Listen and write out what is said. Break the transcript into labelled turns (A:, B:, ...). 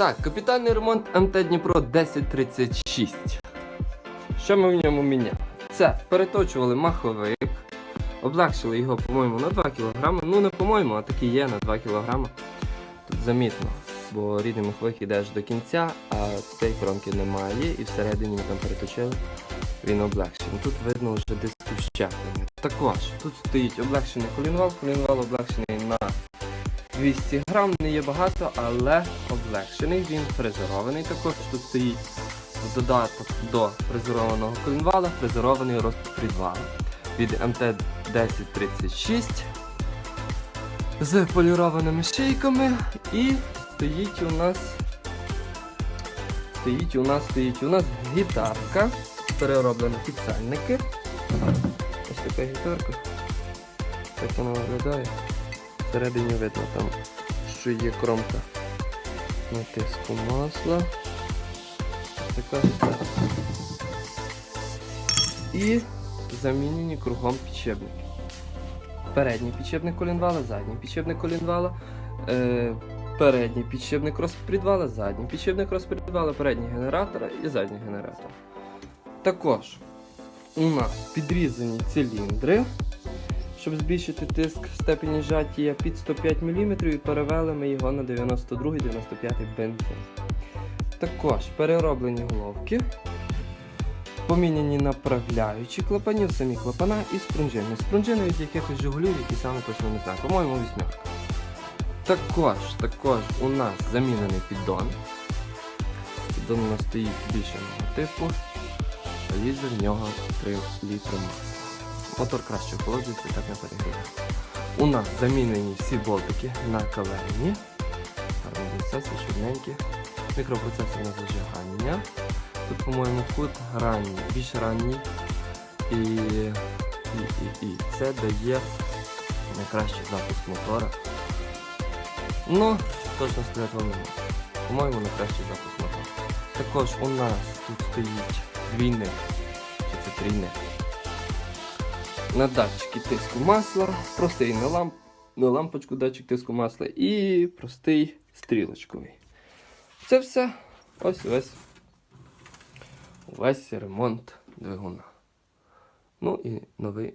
A: Так, капітальний ремонт МТ Дніпро 1036. Що ми в ньому міняли? Це переточували маховик, облегшили його, по-моєму, на 2 кг. Ну, не по-моєму, а таки є на 2 кг. Тут замітно, бо рідний маховик йде аж до кінця, а цієї кромки немає, і всередині ми там переточили. Він облегшений. Тут видно вже диски щеплення. Також тут стоїть облегшений колінвал, колінвал облегшений на 200 грам, не є багато, але облегшений. Він фрезерований також. Тут стоїть додаток до фрезерованого колінвала, фрезерований розпредвал від МТ 1036 з полірованими шийками і стоїть у нас стоїть у нас стоїть у нас гітарка, перероблена під сальники. Ось така гітарка. Так вона виглядає. Всередині видно там, що є кромка натиску масла. Така. І замінені кругом підшипники. Передній підшипник колінвала, задній підшипник колінвала, е, передній підшипник розпредвала, задній підшипник розпредвала, передній генератора і задній генератор. Також у нас підрізані циліндри, щоб збільшити тиск степені жаття під 105 мм і перевели ми його на 92-95 бензин. Також перероблені головки, поміняні направляючі клапанів, самі клапана і спрунжини. Спрунжини від якихось жигулів, які саме точно не знаю, по-моєму, вісьмерка. Також, також у нас замінений піддон. Піддон у нас стоїть збільшеного типу. Лізе в нього 3 літри масла. Мотор краще охолоджується, так не перегріє. У нас замінені всі болтики на калені. Все чорненькі. Мікропроцесор на зажигання. Тут, по-моєму, кут ранній, більш ранній. І, і, і, і це дає найкращий запуск мотора. Ну, точно сказати вам не можу. По-моєму, найкращий запуск мотора. Також у нас тут стоїть двійник, чи це трійник. На датчики тиску масла, простий на, ламп, на лампочку датчик тиску масла і простий стрілочковий. Це все. Ось весь, весь ремонт двигуна. Ну і новий